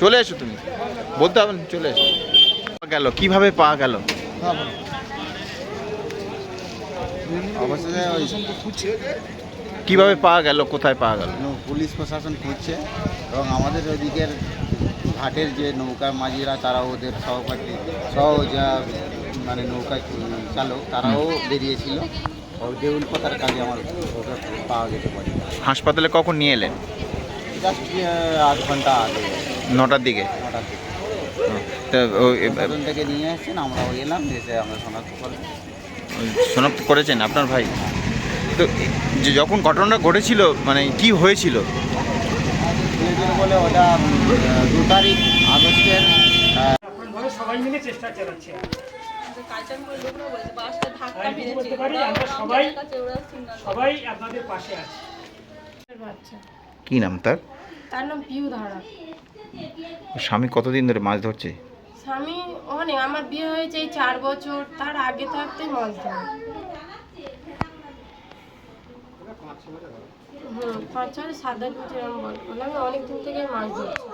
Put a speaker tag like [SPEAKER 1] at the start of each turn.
[SPEAKER 1] চলে এসো তুমি। বলতে হবে চলে এসো। গেল কীভাবে পাওয়া গেল?
[SPEAKER 2] ওই
[SPEAKER 1] কীভাবে পাওয়া গেল কোথায় পাওয়া গেল?
[SPEAKER 2] পুলিশ প্রশাসন খুঁজছে এবং আমাদের ওদিকের ঘাটের যে নৌকা মাঝিরা তারা ওদের সহপাঠী সহ যা মানে নৌকা চালক তারাও বেরিয়েছিল। দেউল পাতার কাজে আমার পাওয়া যেতে পারে
[SPEAKER 1] হাসপাতালে কখন নিয়ে এলেন?
[SPEAKER 2] জাস্ট আধ ঘণ্টা আগে।
[SPEAKER 1] নটার দিকে?
[SPEAKER 2] নটার দিকে।
[SPEAKER 1] তা
[SPEAKER 2] থেকে নিয়ে আসছেন আমরাও এলাম এসে আমরা শনাক্ত করলাম।
[SPEAKER 1] শনাক্ত করেছেন আপনার ভাই। তো যে যখন ঘটনাটা ঘটেছিল মানে কি হয়েছিল?
[SPEAKER 2] বলে ওটা দু তারিখ আগস্টের
[SPEAKER 3] সবাই মিলে চেষ্টা চালাচ্ছে সবাই-। সবাই আপনাদের পাশে আছে
[SPEAKER 1] কি নাম তার?
[SPEAKER 4] তার নাম পিউ ধারা।
[SPEAKER 1] স্বামী কতদিন ধরে মাছ ধরছে?
[SPEAKER 4] স্বামী অনেক আমার বিয়ে হয়েছে এই চার বছর, তার আগে থাকতে ধরে হুম, পাঁচ ছয় সাত আট বছর আমি বলব আমি অনেক দিন থেকে মাছ ধরছি।